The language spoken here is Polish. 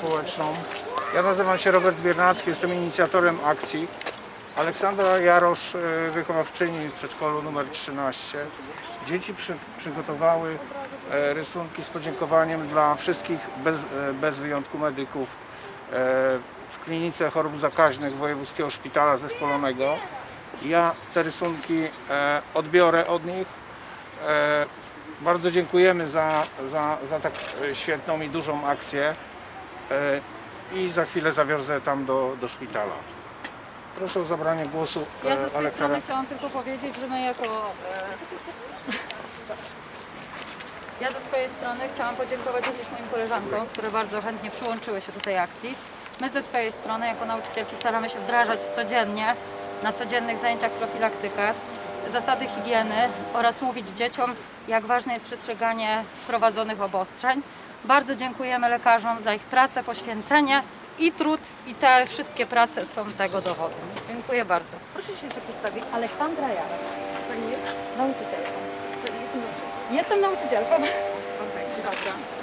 społeczną. Ja nazywam się Robert Biernacki, jestem inicjatorem akcji. Aleksandra Jarosz, e, wychowawczyni w przedszkolu numer 13. Dzieci przy, przygotowały e, rysunki z podziękowaniem dla wszystkich bez, e, bez wyjątku medyków w klinice chorób zakaźnych Wojewódzkiego Szpitala Zespolonego. Ja te rysunki odbiorę od nich. Bardzo dziękujemy za, za, za tak świetną i dużą akcję i za chwilę zawiozę tam do, do szpitala. Proszę o zabranie głosu Ja e, ze swojej Aleksandra. strony chciałam tylko powiedzieć, że my jako... E... Ja ze swojej strony chciałam podziękować również moim koleżankom, które bardzo chętnie przyłączyły się do tej akcji. My ze swojej strony jako nauczycielki staramy się wdrażać codziennie na codziennych zajęciach profilaktykę, zasady higieny oraz mówić dzieciom, jak ważne jest przestrzeganie wprowadzonych obostrzeń. Bardzo dziękujemy lekarzom za ich pracę, poświęcenie i trud i te wszystkie prace są tego dowodem. Dziękuję bardzo. Proszę się jeszcze przedstawić. Aleksandra Jara, Pani jest? nauczycielką. Jestem nauczycielką. Okej, dobra.